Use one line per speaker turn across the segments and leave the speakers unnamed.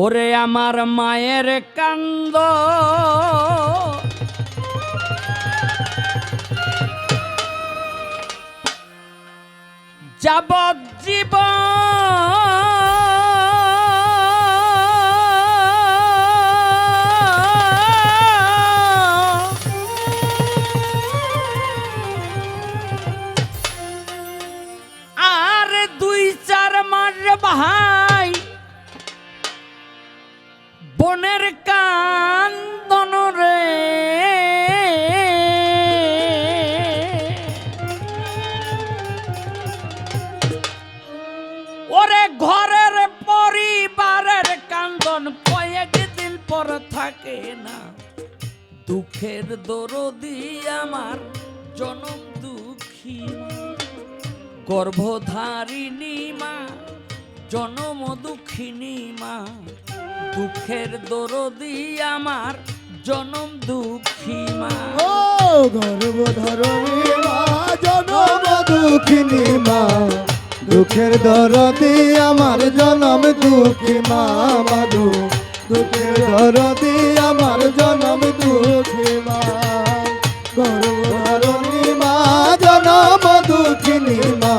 ওরে আমার মায়ের কান্দ। যাবজ্জীব আর দুঃখের দরদি আমার, জনম দুঃখী। গর্ভধারিণী মা, জনম দুঃখিনী মা। দুঃখের দরদি আমার, জনম দুঃখী মা।
ও গর্ভধারণী মা, জনম দুঃখিনী মা। দুঃখের দরদি আমার, জনম দুঃখী মা মাধু দুঃখের দরদি আমার জনম দুঃখী মা। মা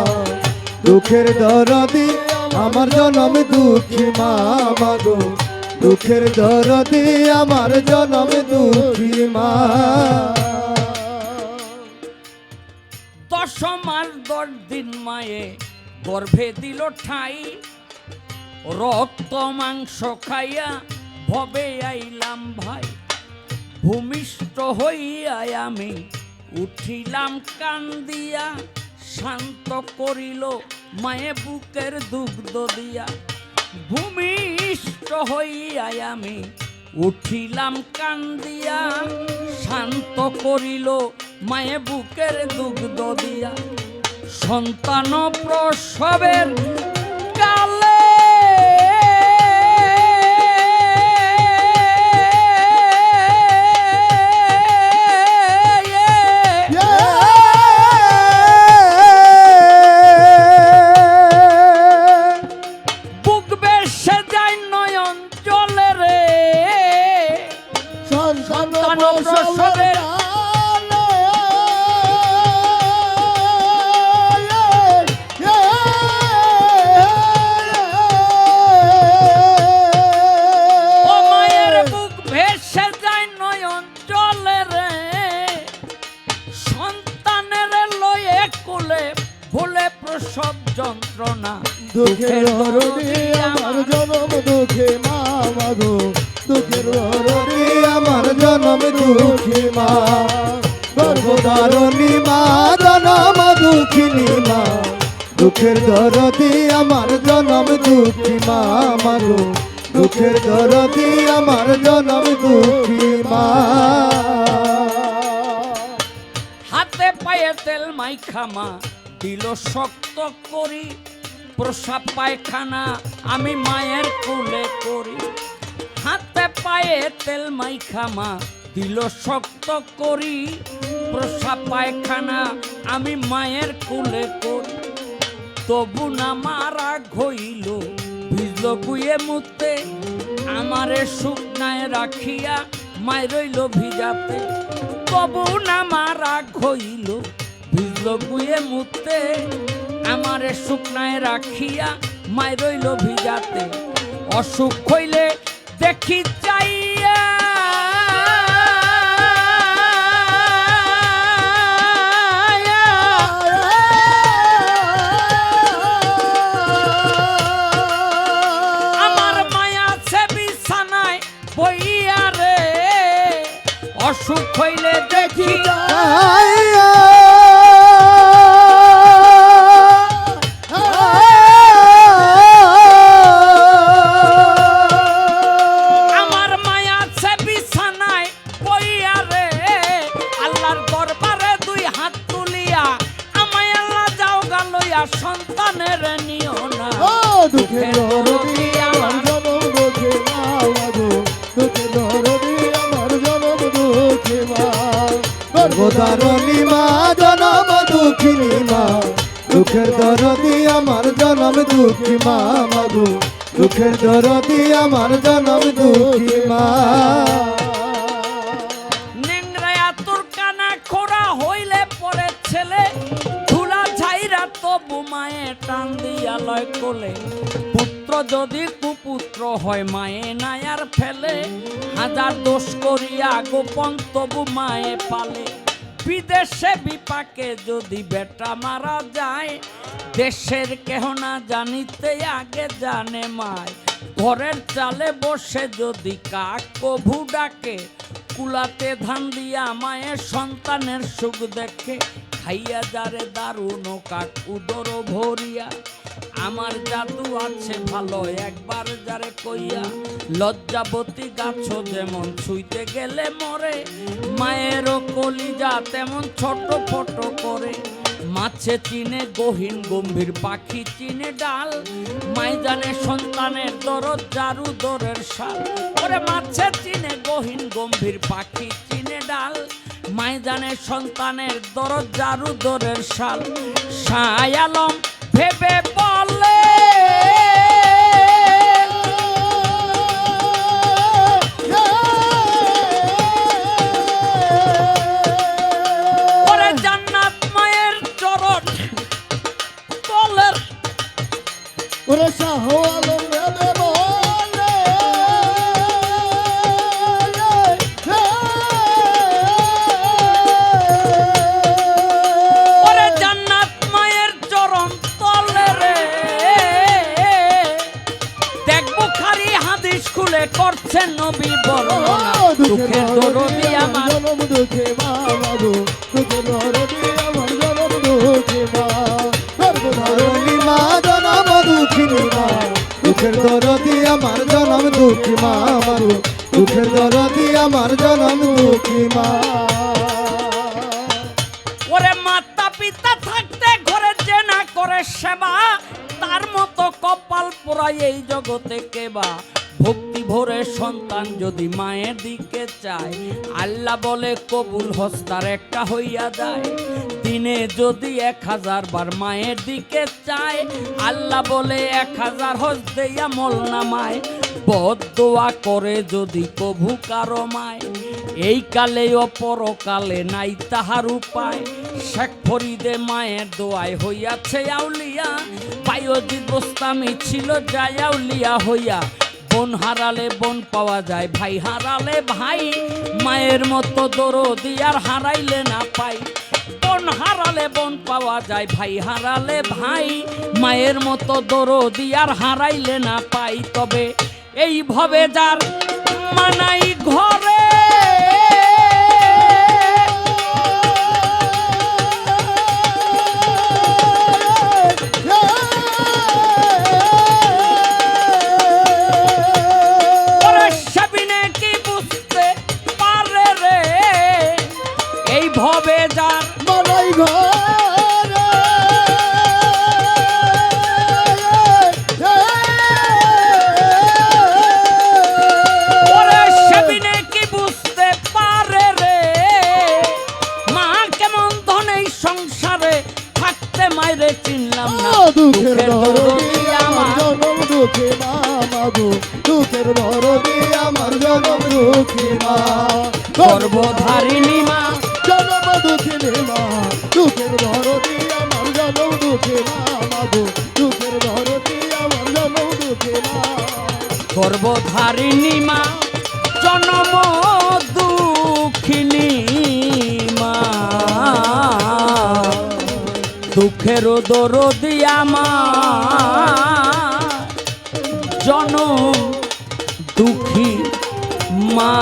দুঃখের দরদি আমার জনম দুঃখী মা মাধু দুঃখের দরদি আমার জনম দুঃখী মা।
দশ মাস দশ দিন মায়ে গর্ভে দিল ঠাই, রক্ত মাংস খাইয়া ভবে আইলাম ভাই। ভূমিষ্ঠ হইয়া আমি উঠিলাম কান্দিয়া শান্ত করিল মায়ে বুকের দুগ্ধ দিয়া। ভূমিষ্ঠ হইয়া আমি উঠিলাম কান্দিয়া শান্ত করিল মায়ে বুকের দুগ্ধ দিয়া। সন্তান প্রসবের কোলে ভুলে প্রসব যন্ত্রণা।
দুঃখের আমার জনম দুঃখে মা মাধু দুঃখের আমার জনম দুঃখী মা। গর্ভধারণী মা, জনম দুঃখিনী মা। দুঃখের দরদি আমার জনম দুঃখী মা মাধু দুঃখের দরদি আমার জনম দুঃখী মা।
হাতে পায়ে তেল মাইখামা দিল শক্ত করি। প্রসাব পায়খানা আমি মায়ের কোলে করি। পায়ে তেল মাইখামা দিল শক্ত করি। প্রসাব পায়খানা, আমি মায়ের কোলে করি। তবু না মারা ঘইল, ভিজল গুয়ে মুতে। আমারে শুকনায় রাখিয়া মায় রইল ভিজাতে। তবু না মারা ঘইল, ভিজল গুয়ে মুতে। আমারে শুকনায় রাখিয়া মায় রইল ভিজাতে। অসুখ হইলে দেখি চাইয়া আমার মায়া সে বিছানায় বইয়া রে। অসুখ হইলে দেখি আমার সন্তানের নিও না।
দুঃখের হরণি আমার জনম দুঃখে মা মাধু দুঃখের হরণি আমার জনম দুঃখে মা গর্ভধারণী মা জনম দুঃখিনী মা। দুঃখের দরদি আমার জনম দুঃখী মা মাধু দুঃখের দরদি আমার জনম দুঃখী মা।
টান দিয়া লয় কোলে। পুত্র যদি কুপুত্র হয়, মায়ে নায়ার ফেলে। হাজার দোষ করিয়া গোপন তবু মায়ে পালে। বিদেশে বিপাকে যদি বেটা মারা যায়, দেশের কেহ না জানিতে আগে জানে মায়। ঘরের চালে বসে যদি কাক কভু ডাকে, কুলাতে ধান দিয়া মায়ের সন্তানের সুখ দেখে। খাইয়া যারে দারুণ কাক উদর ভরিয়া। আমার জাদু আছে ভালো, একবার যারে কইয়া। লজ্জাবতী গাছ যেমন ছুঁইতে গেলে মরে, মায়েরও কলিজা তেমন ছোট ফটো করে। মাছে চিনে গহীন গম্ভীর পাখি চিনে ডাল মাই জানে সন্তানের দরদ জারু দরের শাল। ওরে মাছে চিনে গহীন গম্ভীর পাখি চিনে ডাল মাই জানে সন্তানের দরদ জারু দরের শাল সায়ালম ভেবে বলে ওরে
শাহ আলম
খুলে করছেন নবী বর্ণনা। দুঃখের দরদি আমার।
জনম দুঃখে মা মাগো। দরদি আমার জনম দুঃখে মা। সর্বধরণী মা জনম দুঃখিনী মা। দুঃখের দরদি আমার জনম দুঃখী মা মাগো। দুঃখের দরদি আমার জনম দুঃখী মা।
ওরে মাতা পিতা থাকতে ঘরে যে না করে সেবা তার মতো কপাল পোড়াই এই জগতে কেবা ভক্তি ভরে সন্তান যদি মায়ের দিকে চায়, আল্লাহ বলে, কবুল হস্তার একটা হইয়া যায়। দিনে যদি এক হাজার বার মায়ের দিকে চায়, আল্লাহ বলে, এক হাজার হজ দেয়া মল নামায়। বদোয়া করে যদি কভু কারও মায়, এই কালে ও পরকালে নাই তাহার উপায়। শেখ ফরিদে মায়ের দোয়ায় হইয়াছে আউলিয়া পায়োজিৎ বোস্তামি ছিল যায় আউলিয়া হইয়া। বোন হারালে বোন পাওয়া যায়, ভাই হারালে ভাই। মায়ের মতো দরদি আর হারাইলে না পাই। বোন হারালে বোন পাওয়া যায়, ভাই হারালে ভাই। মায়ের মতো দরদি আর হারাইলে না পাই। তবে এইভাবে যার মানাই ঘরে
দুঃখিনী মা, দুঃখের ধরদি আমার জনম দুঃখী মা মাগো। দুঃখের ধরদি আমার দুঃখী মা
মা, জনম দুঃখিনী মা। দুঃখের দরদি আমার জনম দুঃখী মা।